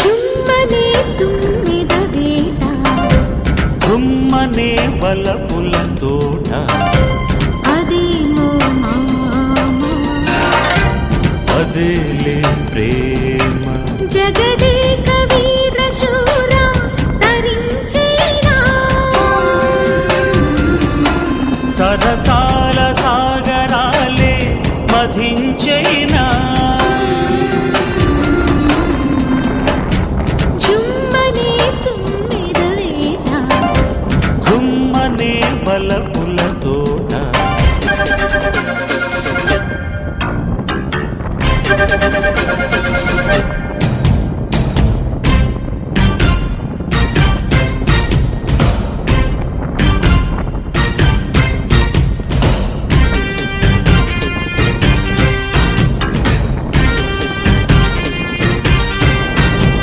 జుమ్మనే తుమ్మిద వేట గుమ్మనే వలపుల తోట. అదేమో అదేలే ప్రేమ. జగదేక వీర శూర తరించేరా సరసాల సాగరాలే మధించైనా. బలపులతోన Thank